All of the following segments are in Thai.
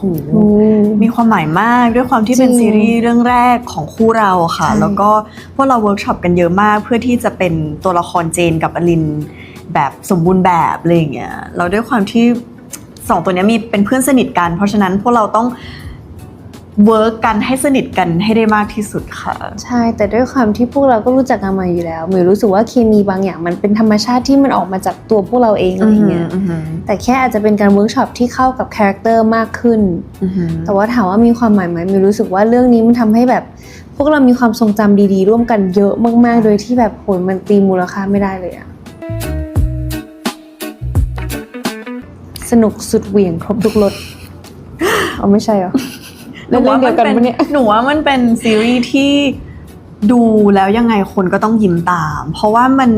โหอืมมีความหมายมากด้วยความที่เป็นจริงซีรีส์เรื่องแรกของคู่เราค่ะใช่แล้วก็พวกเราเวิร์กช็อปกันเยอะมาก เพื่อที่จะเป็นตัวละครเจนกับอลินแบบสมบูรณ์แบบอะไรอย่างเงี้ยเราด้วยความที่สองตัวเนี้ยมีเป็นเพื่อนสนิทกัน เพราะฉะนั้นพวกเราต้อง เวิร์กกันให้สนิทกันให้ได้มากที่สุดค่ะ ใช่ แต่ด้วยความที่พวกเราก็รู้จักกันมาอยู่แล้วหมิวรู้สึกว่าเคมีบางอย่างมันเป็นธรรมชาติที่มันออกมาจากตัวพวกเราเองอะไรเงี้ยอือหือแต่แค่อาจจะเป็นการเวิร์กช็อปที่เข้ากับคาแรคเตอร์มากขึ้นอือหือแต่ว่าถามว่ามีความหมายไหมมิวรู้สึกว่าเรื่องนี้มันทำให้แบบ พวกเรามีความทรงจำดีๆ ร่วมกันเยอะมาก ๆ โดยที่แบบโหยมันตีมูลค่าไม่ได้เลยอะสนุกสุดเหวี่ยงครบทุกรสเอาไม่ใช่เหรอ เรื่องเดียวกันปะเนี่ยหนูว่ามันเป็นซีรีส์ที่ดูแล้วยังไงคนก็ต้องยิ้มตาม เพราะว่ามัน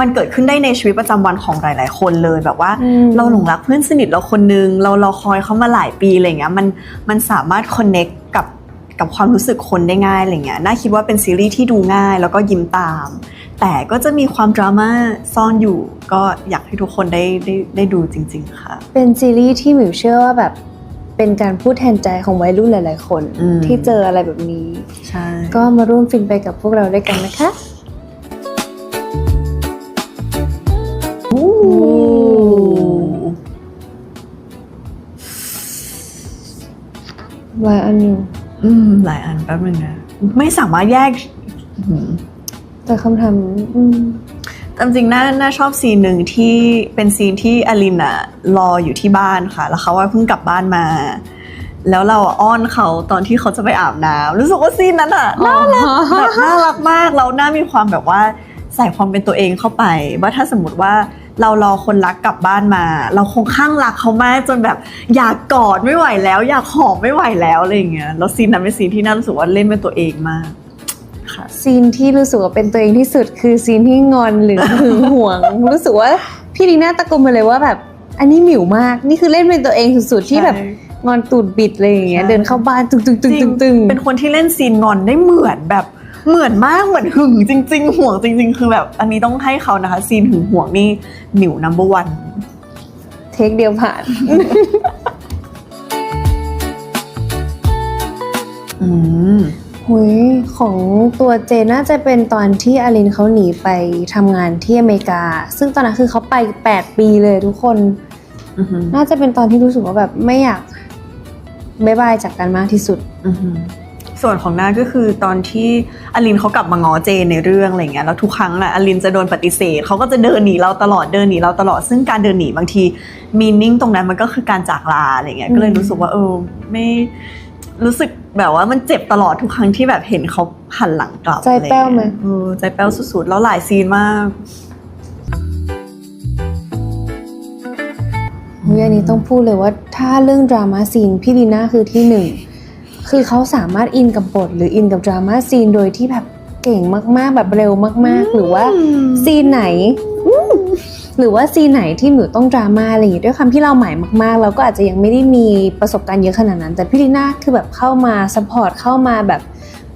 มันเกิดขึ้นได้ในชีวิตประจำวันของหลาย ๆ คนเลยแบบว่าอืมเราหลงรักเพื่อนสนิทเราคนนึง เราเราคอยเขามาหลายปีอะไรเงี้ยมันมันสามารถคอนเน็กกับกับความรู้สึกคนได้ง่ายอะไรเงี้ยน่าคิดว่าเป็นซีรีส์ที่ดูง่ายแล้วก็ยิ้มตาม แต่ก็จะมีความดราม่าซ่อนอยู่ ก็อยากให้ทุกคนได้ได้ได้ดูจริง ๆ ค่ะ เป็นซีรีส์ที่หมิวเชื่อว่าแบบ เป็นการพูดแทนใจของวัยรุ่นหลาย ๆ คนอืมที่เจออะไรแบบนี้ ใช่ ก็มาร่วมฟินไปกับพวกเราด้วยกันนะคะโอ้วายอันอยู่อืม หลายอันแป๊บนึงนะ ไม่สามารถแยกอืมแต่คำถามอืม ตามจริงน่าน่าชอบซีนหนึ่งที่เป็นซีนที่อลินอะรออยู่ที่บ้านค่ะ แล้วเขาว่าเพิ่งกลับบ้านมา แล้วเราอะอ้อนเขาตอนที่เขาจะไปอาบน้ำรู้สึกว่าซีนนั้นอะน่ารักแบบน่ารักมากเราน่ามีความแบบว่าใส่ความเป็นตัวเองเข้าไป ว่าถ้าสมมติว่าเรารอคนรักกลับบ้านมา เราคงข้างรักเขามากจนแบบอยากกอดไม่ไหวแล้ว อยากหอมไม่ไหวแล้วอะไรอย่างเงี้ยแล้วซีนนั้นเป็นซีนที่น่ารู้สึกว่าเล่นเป็นตัวเองมากค่ะ ซีนที่รู้สึกว่าเป็นตัวเองที่สุด คือซีนที่งอนหรือหึงหวง รู้สึกว่าพี่ดีน่าตะโกนมาเลยว่าแบบ อันนี้หมิวมาก นี่คือเล่นเป็นตัวเองสุดๆที่แบบงอนตูดบิดอะไรอย่างเงี้ย ใช่ เดินเข้าบ้านตึงตึงตึงตึงตึงเป็นคนที่เล่นซีนงอนได้เหมือนแบบเหมือนมากเหมือนหึงจริง ๆ ห่วงจริง ๆ คือแบบ อันนี้ต้องให้เขานะคะ ซีนหึงห่วงนี่หมิวนัมเบอร์วัน เทคเดียวผ่าน อืม หุยของตัวเจน่าจะเป็นตอนที่อลินเขาหนีไปทำงานที่อเมริกา ซึ่งตอนนั้นคือเขาไป 8 ปีเลยทุกคนอือหือน่าจะเป็นตอนที่รู้สึกว่าแบบไม่อยากบายบายจากกันมากที่สุดอือหือส่วนของนาก็คือตอนที่อลินเขากลับมาง้อเจนในเรื่องอะไรเงี้ยแล้วทุกครั้งอะอลินจะโดนปฏิเสธเขาก็จะเดินหนีเราตลอดเดินหนีเราตลอดซึ่งการเดินหนีบางทีมีนิ่งตรงนั้นมันก็คือการจากลาอะไรเงี้ยอืมก็เลยรู้สึกว่าเออไม่รู้สึก แบบว่ามันเจ็บตลอดทุกครั้งที่แบบเห็นเขาหันหลังกลับใจแป้วไหมอะไรเงี้ยเออใจแป้วสุดๆ แล้วหลายซีนมากหุยอันนี้ต้องพูดเลยว่าถ้าเรื่องดราม่าซีนพี่ลีน่าคือที่หนึ่งคือเขาสามารถอินกับบทหรืออินกับดราม่าซีนโดยที่แบบเก่งมากๆแบบเร็วมากๆ หรือว่าซีนไหนอืม หรือว่าซีนไหนที่หนูต้องดราม่าอะไรอย่างเงี้ยด้วยความที่เราใหม่มากๆ เราก็อาจจะยังไม่ได้มีประสบการณ์เยอะขนาดนั้น แต่พี่ลีน่าคือแบบเข้ามาซัพพอร์ตเข้ามาแบบ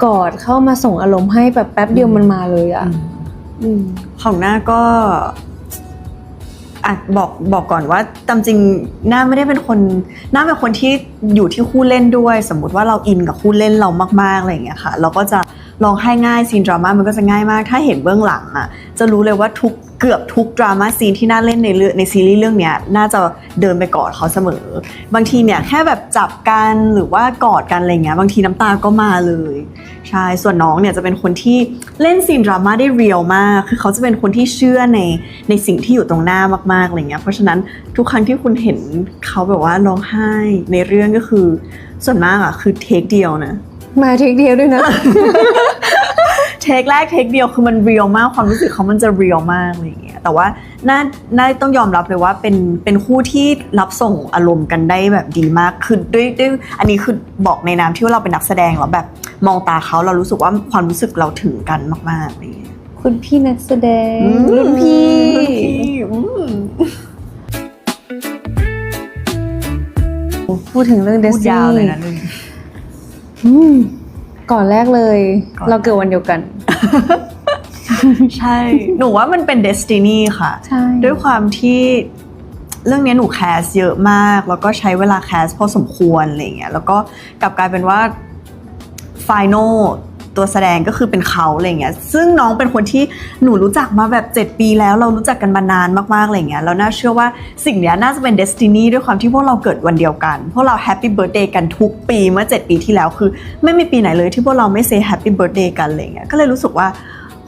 กอดเข้ามาส่งอารมณ์ให้แบบแป๊บเดียวมันมาเลยอะอืมอืมของหน้าก็อะบอกบอกก่อนว่าตามจริงหน้าไม่ได้เป็นคนหน้าเป็นคนที่อยู่ที่คู่เล่นด้วย สมมุติว่าเราอินกับคู่เล่นเรามากๆอะไรอย่างเงี้ยค่ะ เราก็จะลองให้ง่ายซีนดราม่ามันก็จะง่ายมาก ถ้าเห็นเบื้องหลังอะ จะรู้เลยว่าทุก เกือบทุกดราม่าซีนที่น่าเล่นในเรื่องในซีรีส์เรื่องเนี้ยน่าจะเดินไปกอดเขาเสมอ บางทีเนี่ยแค่แบบจับกันหรือว่ากอดกันอะไรเงี้ยบางทีน้ำตาก็มาเลยใช่ส่วนน้องเนี่ยจะเป็นคนที่เล่นซีนดราม่าได้เรียลมากคือเขาจะเป็นคนที่เชื่อในในสิ่งที่อยู่ตรงหน้ามากๆอะไรเงี้ยเพราะฉะนั้นทุกครั้งที่คุณเห็นเขาแบบว่าร้องไห้ในเรื่องก็คือ ส่วนมากอะคือเทคเดียวนะมาเทคเดียวด้วยนะ เทคแรกเทคเดียวคือมันเรียลมากความรู้สึกเขามันจะเรียลมากอะไรอย่างเงี้ยแต่ว่าน่าน่าต้องยอมรับเลยว่าเป็นเป็นคู่ที่รับส่งอารมณ์กันได้แบบดีมากคือด้วยด้วยอันนี้คือบอกในนามที่ว่าเราเป็นนักแสดงแล้วแบบมองตาเขาเรารู้สึกว่าความรู้สึกเราถึงกันมากๆอะไรอย่างเงี้ยคุณพี่นักแสดงอืมรุ่นพี่รุ่นพี่อืมพูดถึงเรื่องเดพูสดติยาวเลยนีนะเรื่องนี้อืม ก่อนแรกเลย ก่อน เราเกิดวันเดียวกัน ใช่ หนูว่ามันเป็นเดสตินีค่ะ ใช่ ด้วยความที่เรื่องนี้หนูแคสเยอะมาก แล้วก็ใช้เวลาแคสพอสมควรอะไรเงี้ยแล้วก็กลับกลายเป็นว่าฟิแนล ตัวแสดงก็คือเป็นเขาอะไรเงี้ยซึ่งน้องเป็นคนที่หนูรู้จักมาแบบ 7 ปีแล้วเรารู้จักกันมานานมากๆอะไรเงี้ยแล้วน่าเชื่อว่าสิ่งเนี้ยน่าจะเป็นเดสตินีด้วยความที่พวกเราเกิดวันเดียวกัน พวกเราแฮปปี้เบิร์ดเดย์กันทุกปีเมื่อ 7 ปีที่แล้วคือ ไม่มีปีไหนเลยที่พวกเราไม่เซแฮปปี้เบิร์ดเดย์กันอะไรเงี้ยก็เลยรู้สึกว่า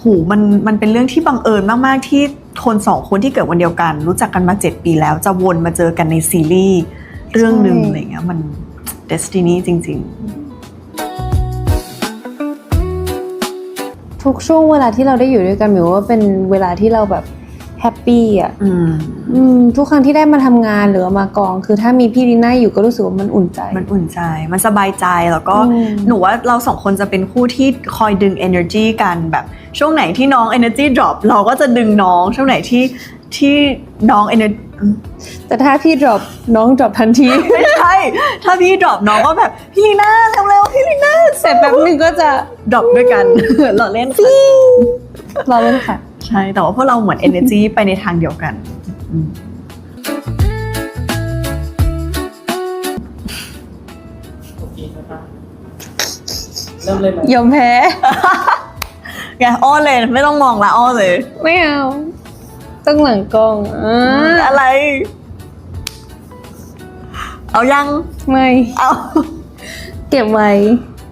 หูมันมันเป็นเรื่องที่บังเอิญมากๆที่คนสองคนที่เกิดวันเดียวกัน รู้จักกันมา 7 ปีแล้วจะวนมาเจอกันในซีรีส์เรื่องหนึ่งอะไรเงี้ยมันเดสตินีจริง ๆ ทุกช่วงเวลาที่เราได้อยู่ด้วยกันหมิวว่าเป็นเวลาที่เราแบบแฮปปี้อะๆอืมอืมทุกครั้งที่ได้มาทำงานหรือว่ามากอง คือถ้ามีพี่ลีน่าอยู่ก็รู้สึกว่ามันอุ่นใจ มันอุ่นใจ มันสบายใจแล้วก็อืมหนูว่าเราสองคนจะเป็นคู่ที่คอยดึง energy กันแบบช่วงไหนที่น้อง energy drop เราก็จะดึงน้อง ช่วงไหนที่ ที่น้อง energy แต่ถ้าพี่ drop น้อง drop ทันที ไม่ใช่ ถ้าพี่ drop น้องก็แบบพี่ลีน่าเร็วๆพี่ลีน่าแต่แป๊บนึงก็จะ drop ด้วยกันเราเล่นค่ะรอเล่นค่ะ ใช่ แต่ว่าพวกเราเหมือน energy ไปในทางเดียวกันอืมโอเคใช่ปะเริ่มเลยไหมยอมแพ้ไงอ้อนเลยไม่ต้องมองละอ้อนเลย ไม่เอา ต้องหลังกล้องอ่าอะไร เอายัง ไม่ เอา เก็บไว้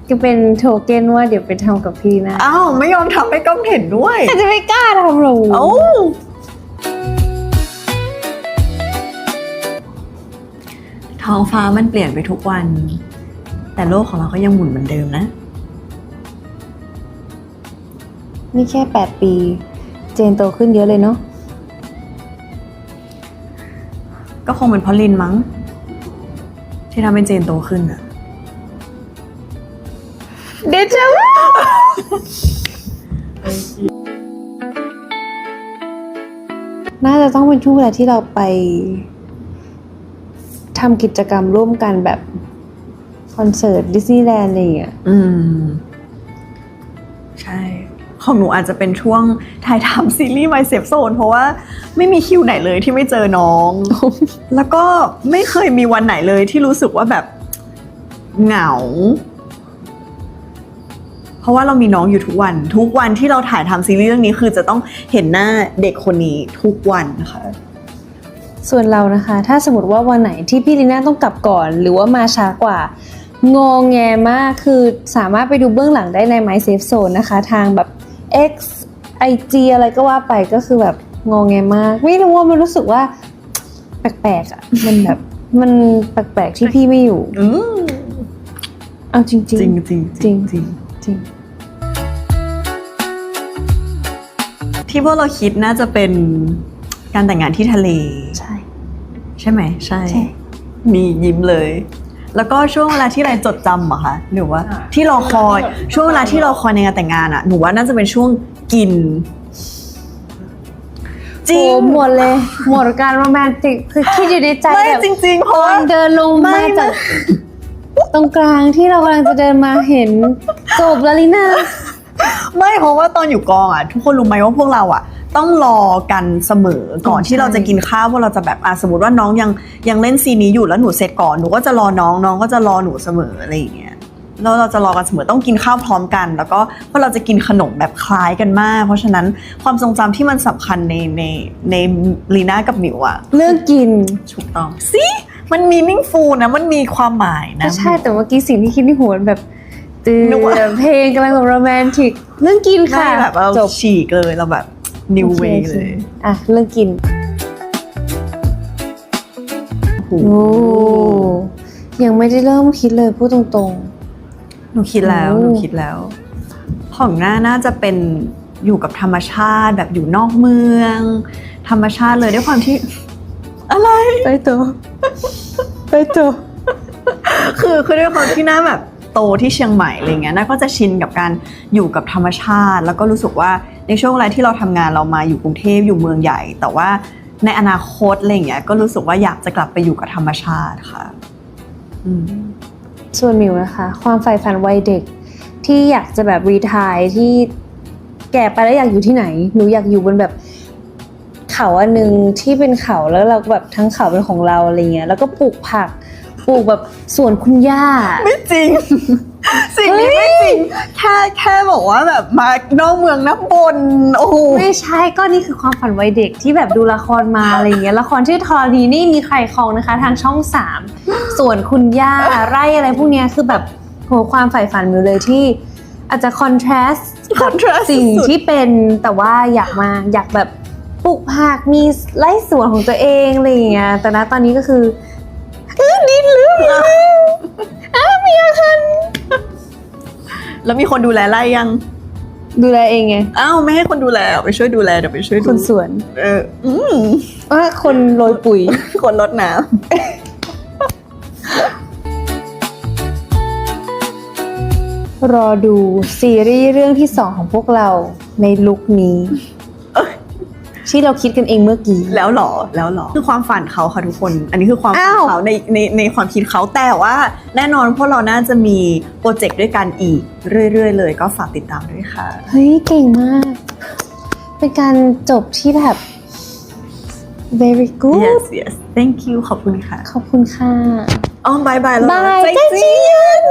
ก็เป็นโทเก้นว่าเดี๋ยวไปทำกับพี่นะเอาไม่ยอมทำให้กล้องเห็นด้วยแต่จะไม่กล้าทำหรอกเอ้าท้องฟ้ามันเปลี่ยนไปทุกวัน แต่โลกของเราก็ยังหมุนเหมือนเดิมนะ นี่แค่ 8 ปี เจนโตขึ้นเยอะเลยเนาะ ก็คงเป็นเพราะลินมั้ง ที่ทำให้เจนโตขึ้นอะเดจาวู น่าจะต้องเป็นช่วงเวลาที่เราไปทำกิจกรรมร่วมกันแบบ คอนเสิร์ตดิสนีย์แลนด์อะไรอย่างเงี้ย อืมใช่ ของหนูอาจจะเป็นช่วงถ่ายทำซีรีส์ My Safe Zone เพราะว่าไม่มีคิวไหนเลยที่ไม่เจอน้อง แล้วก็ไม่เคยมีวันไหนเลยที่รู้สึกว่าแบบเหงา เพราะว่าเรามีน้องอยู่ทุกวัน ทุกวันที่เราถ่ายทำซีรีส์เรื่องนี้คือจะต้องเห็นหน้าเด็กคนนี้ทุกวันนะคะส่วนเรานะคะ ถ้าสมมติว่าวันไหนที่พี่ลีน่าต้องกลับก่อน หรือว่ามาช้ากว่างงแงมากคือสามารถไปดูเบื้องหลังได้ใน My Safe Zone นะคะ ทางแบบ X IG อะไรก็ว่าไปก็คือแบบงงแงมาก ไม่รู้ว่ามันรู้สึกว่าแปลกๆอะ มันแบบมันแปลกๆที่พี่ไม่อยู่อืมเอาจริงๆจริงจริงจริงจริงจริงที่พวกเราคิดน่าจะเป็นการแต่งงานที่ทะเล ใช่ ใช่ไหมใช่ใช่มียิ้มเลย แล้วก็ช่วงเวลาที่อะไรจดจำอะคะหรือว่าที่รอคอยช่วงเวลาที่รอคอยในงานแต่งงานอะหนูว่าน่าจะเป็นช่วงกินจริงโอ้หมดเลย หมดการโรแมนติกคือคิดอยู่ในใจไม่แบบจริงๆเพตราะอว่า นเดินลงไม่ มาไม่จาก ตรงกลางที่เรากำลังจะเดินมาเห็นจบแล้วลิน่า ไม่เพราะว่าตอนอยู่กองอะทุกคนรู้ไหมว่าพวกเราอะ ต้องรอกันเสมอก่อนใช่ที่เราจะกินข้าวพวกเราจะแบบอะสมมติว่าน้องยังยังเล่นซีนนี้อยู่แล้วหนูเสร็จก่อนหนูก็จะรอน้องน้องก็จะรอหนูเสมออะไรอย่างเงี้ยแล้วเราจะรอกันเสมอต้องกินข้าวพร้อมกัน แล้วก็เพราะเราจะกินขนมแบบคล้ายกันมาก เพราะฉะนั้นความทรงจำที่มันสำคัญในในในลีน่ากับหมิวอะเลือกกินถูกต้องสิมันมีนิ่งฟูนะมันมีความหมายนะก็ใช่แต่เมื่อกี้สิ่งที่คิดในหัวมันแบบตื่นนึกว่าเพลงกำลังแบบโรแมนติกเรื่องกินใช่ค่ะแบบเราจบฉีกเลยเราแบบ new โอค way โอคเลย อะ เรื่องกินโอ้โหโอ้ยังไม่ได้เริ่มคิดเลยพูดตรงหนูคิดแล้วโอ้หนูคิดแล้ว ของหน้าน่าจะเป็นอยู่กับธรรมชาติแบบอยู่นอกเมือง ธรรมชาติเลยด้วยความที่ อะไรๆไปตัวไปตัวคือคือด้วยความที่น้าแบบ โตที่เชียงใหม่อะไรเงี้ยน้าก็จะชินกับการอยู่กับธรรมชาติ แล้วก็รู้สึกว่าในช่วงเวลาที่เราทำงานเรามาอยู่กรุงเทพอยู่เมืองใหญ่ แต่ว่าในอนาคตอะไรเงี้ยก็รู้สึกว่าอยากจะกลับไปอยู่กับธรรมชาติค่ะส่วนมิวนะคะ ความใฝ่ฝันวัยเด็ก ที่อยากจะแบบรีทายที่แก่ไปแล้วอยากอยู่ที่ไหนหนูอยากอยู่บนแบบเขาอันหนึ่งที่เป็นเขาแล้วเราแบบทั้งเขาเป็นของเราอะไรเงี้ยแล้วก็ปลูกผัก ลูกแบบสวนคุณย่า ไม่จริง สิ่งนี้ไม่จริง แค่แค่บอกว่าแบบมานอกเมืองน้ำบน โอ้โหไม่ใช่ก็นี่คือความฝันวัยเด็กที่แบบดูละครมาอะไรเงี้ยละครชื่อทอรีนี่มีใครครองนะคะ ทางช่องสามส่วนคุณย่าไร่อะไรพวกเนี้ยคือแบบโหความใฝ่ฝันมิวเลยที่ อาจจะคอนทราสต์ contrast สิ่งสุดๆที่เป็นแต่ว่าอยากมาอยากแบบปลูกผักมีไร่สวนของตัวเองอะไรอย่างเงี้ยแต่ณตอนนี้ก็คือคื อดินเหลือแล้วมีคนดูแลไร่ยัง ดูแลเองไง อ้าวไม่ให้คนดูแลเอาไปช่วยดูแลเดี๋ยวไปช่วยดูคนสวนเอออืมว่าคนโรยปุ๋ย คนรดน้รอดูซีรีส์เรื่องที่สองของพวกเราในลุคนี้เอ้ย ที่เราคิดกันเองเมื่อกี้ำแล้วเหรอแล้วเหรอคือความฝันเขาค่ะทุกคน อันนี้คือความฝันอ้าวเขาในในในความคิดเขาแต่ว่า แน่นอนพวกเราน่าจะมีโปรเจกต์ด้วยกันอีก เรื่อย ๆ เลยก็ฝากติดตามด้วยค่ะ เฮ้ยเก่งมาก เป็นการจบที่แบบ very good yes yes thank you ขอบคุณค่ะ ขอบคุณค่ะอ๋อบายบายแล้วบายใจใจเจีเจียน